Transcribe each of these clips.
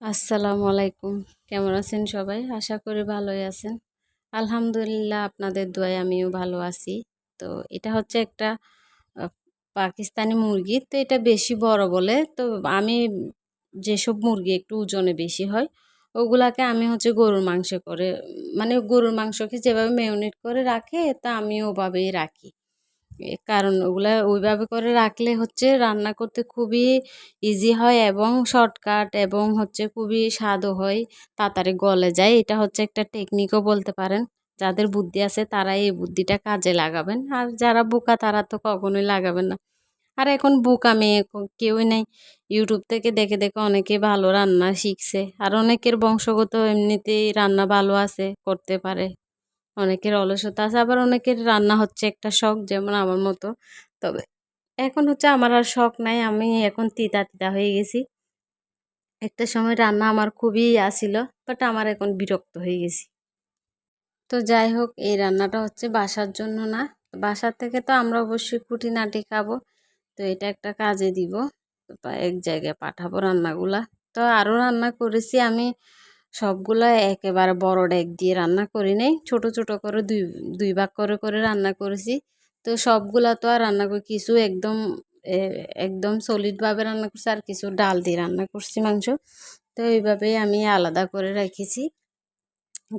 আসসালামু আলাইকুম। কেমন আছেন সবাই? আশা করি ভালোই আছেন। আলহামদুলিল্লাহ আপনাদের দোয়ায় আমিও ভালো আছি। তো এটা হচ্ছে একটা পাকিস্তানি মুরগি। তো এটা বেশি বড় বলে। তো আমি যেসব মুরগি একটু ওজনে বেশি হয়, ওগুলাকে আমি হচ্ছে গরুর মাংস করে মানে গরুর মাংসকে যেভাবে মেয়নেট করে রাখে, তা আমি ওভাবেই রাখি। কারণ ওগুলা ওইভাবে করে রাখলে হচ্ছে রান্না করতে খুবই ইজি হয় এবং শর্টকাট এবং হচ্ছে খুবই স্বাদও হয়, তাড়াতাড়ি গলে যায়। এটা হচ্ছে একটা টেকনিকও বলতে পারেন। যাদের বুদ্ধি আছে তারা এই বুদ্ধিটা কাজে লাগাবেন। আর যারা বোকা তারা তো কখনোই লাগাবেন না। আর এখন বোকা মেয়ে কেউই নেই। ইউটিউব থেকে দেখে দেখে অনেকে ভালো রান্না শিখছে। আর অনেকের বংশগত এমনিতেই রান্না ভালো আছে, করতে পারে। অনেকের অলসতা আছে, আবার অনেকের রান্না হচ্ছে একটা শখ যেমন আমার মতো। তবে এখন হচ্ছে আমার আর শখ নাই, আমি এখন তিতা তিতা হয়ে গেছি। একটা সময় রান্না আমার খুবই আসিল বাট আমার এখন বিরক্ত হয়ে গেছি। তো যাই হোক, এই রান্নাটা হচ্ছে বাসার জন্য না। বাসার থেকে তো আমরা অবশ্যই খুঁটিনাটি খাব, তো এটা একটা কাজে দিব। এক জায়গায় পাঠাবো রান্নাগুলা। তো আরও রান্না করেছি আমি সবগুলো একেবারে বড় ডেক দিয়ে রান্না করি নাই। ছোট ছোট করে দুই দুই ভাগ করে করে রান্না করেছি। তো সবগুলা তো আর রান্না করি, কিছু একদম একদম সলিডভাবে রান্না করছি আর কিছু ডাল দিয়ে রান্না করছি মাংস। তো এইভাবেই আমি আলাদা করে রেখেছি।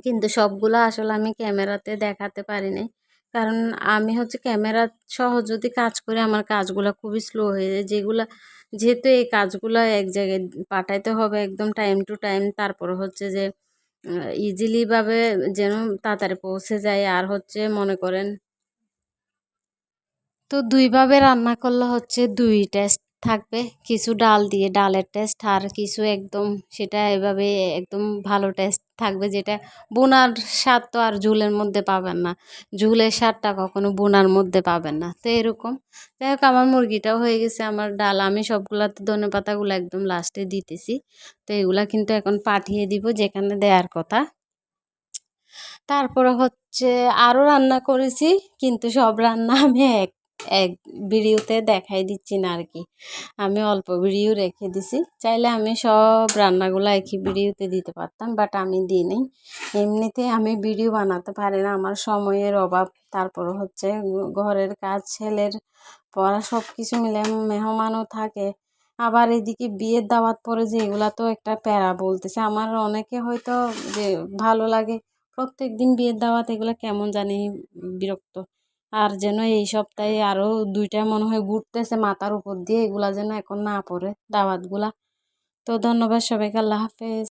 কিন্তু সবগুলো আসলে আমি ক্যামেরাতে দেখাতে পারি নাই। কারণ আমি হচ্ছে ক্যামেরা সহ যদি কাজ করি, আমার কাজগুলো খুবই স্লো হয়ে যায়। যেগুলো যেহেতু এই কাজগুলো এক জায়গায় পাঠাইতে হবে একদম টাইম টু টাইম তারপর হচ্ছে যে ইজিলিভাবে যেন তাড়াতাড়ি পৌঁছে যায়। আর হচ্ছে মনে করেন তো দুইভাবে রান্না করলে হচ্ছে দুই টেস্ট থাকবে। কিছু ডাল দিয়ে ডালের টেস্ট আর কিছু একদম সেটা এভাবে একদম ভালো টেস্ট থাকবে যেটা বোনার স্বাদ তো আর ঝুলের মধ্যে পাবেন না। ঝুলের স্বাদটা কখনো বোনার মধ্যে পাবেন না। তো এরকম। যাই হোক, আমার মুরগিটাও হয়ে গেছে আমার ডাল। আমি সবগুলাতে ধনে পাতাগুলো একদম লাস্টে দিতেছি। তো এগুলা কিন্তু এখন পাঠিয়ে দিব যেখানে দেওয়ার কথা। তারপরে হচ্ছে আরও রান্না করেছি, কিন্তু সব রান্না আমি এক এক ভিডিওতে দেখাই দিচ্ছি না আর কি আমি অল্প ভিডিও রেখে দিছি। চাইলে আমি সব রান্নাগুলো একই ভিডিওতে দিতে পারতাম বাট আমি দিই নেই। এমনিতে আমি ভিডিও বানাতে পারি না, আমার সময়ের অভাব। তারপর হচ্ছে ঘরের কাজ, ছেলের পড়া সব কিছু মিলে মেহমানও থাকে। আবার এদিকে বিয়ের দাওয়াত পরে যে এগুলা তো একটা প্যারা বলতেছে। আমার অনেকে হয়তো যে ভালো লাগে প্রত্যেক দিন বিয়ের দাওয়াত এগুলো কেমন জানি বিরক্ত। আর যেন এই সপ্তাহে আরও দুইটা মনে হয় ঘুরতেছে মাথার উপর দিয়ে, এগুলা যেন এখন না পড়ে, দাওয়াতগুলা। তো ধন্যবাদ সবাইকে, আল্লাহ হাফেজ।